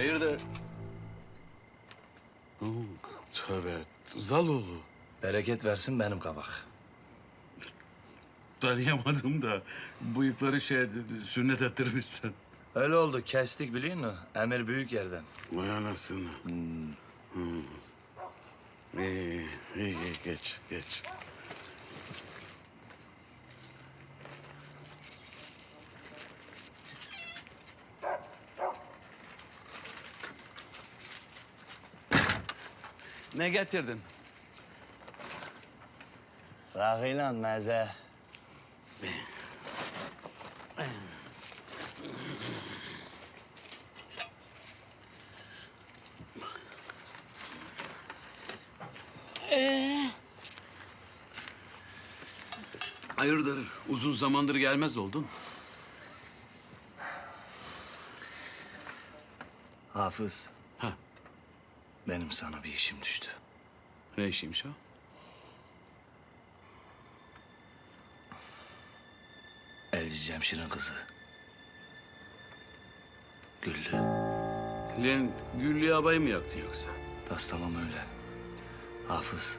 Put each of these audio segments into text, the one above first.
Hayırdır? Tövbe. Zaloğlu. Bereket versin benim kabak. Tanıyamadım da bıyıkları şey sünnet ettirmişsin. Öyle oldu kestik biliyor musun? Emir büyük yerden. Vay anasını. Hmm. İyi, iyi, iyi, geç, geç. Ne getirdin? Rakıyla meze. Hayırdır? Uzun zamandır gelmez oldun. Hafız, Ha, benim sana bir işim düştü. ne işiymiş o? Elci Cemşir'in kızı. Güllü. Lan Güllü abayı mı yaktın yoksa? Tas tamam öyle. Hafız,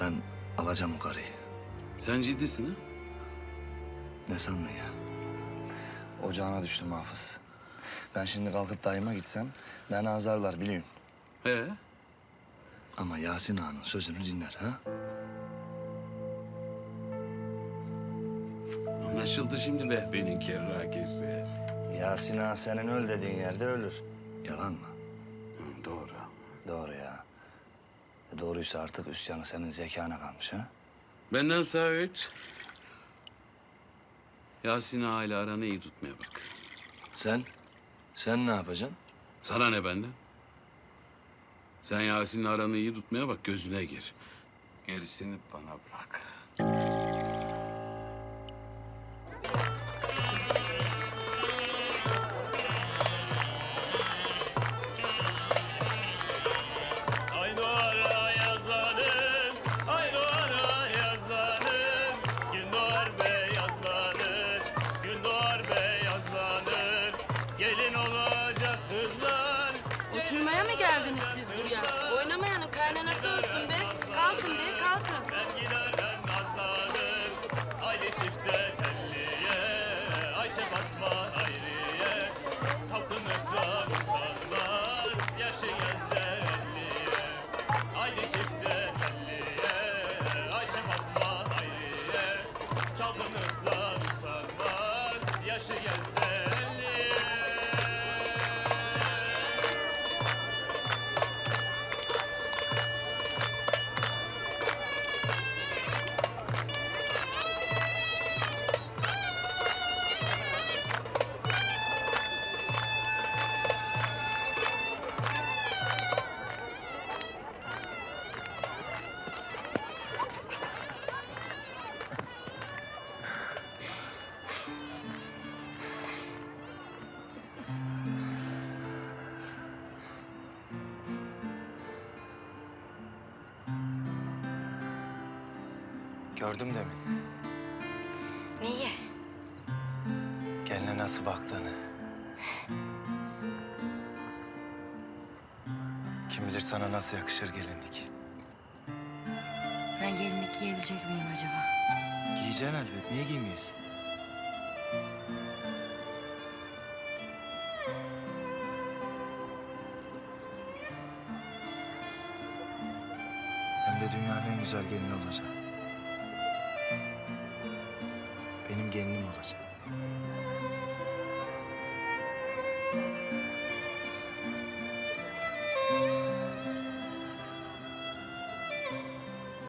ben alacağım o karıyı. Sen ciddisin ha? Ne sandın ya? Ocağına düştüm Hafız. Ben şimdi kalkıp dayıma gitsem beni azarlar biliyorsun. He? Ama Yasin Ağa'nın sözünü dinler ha? Anlaşıldı şimdi Behbe'nin kerrakesi. Yasin Ağa senin öl dediğin yerde ölür. Yalan mı? Hı, doğru. Doğru ya. E doğruysa artık üsyanı senin zekana kalmış ha? Benden öğüt. Yasin Ağa ile aranı iyi tutmaya bak. Sen? Sen ne yapacaksın? Sana ne benden? Sen Yasin'le aranı iyi tutmaya bak, gözüne gir. Gerisini bana bırak. Çifte telliye, Ayşe Fatma Hayriye. Tapınıktan usanmaz, yaşı gelse elliye. Haydi çifte telliye, Ayşe Fatma Hayriye. Çalgınlıktan usanmaz, yaşı gelse Gördüm demin. Neyi? Geline nasıl baktığını. Kim bilir sana nasıl yakışır gelinlik. Ben gelinlik giyebilecek miyim acaba? Giyeceksin elbet. Niye giymeyesin? Hem de dünyanın en güzel gelini olacak.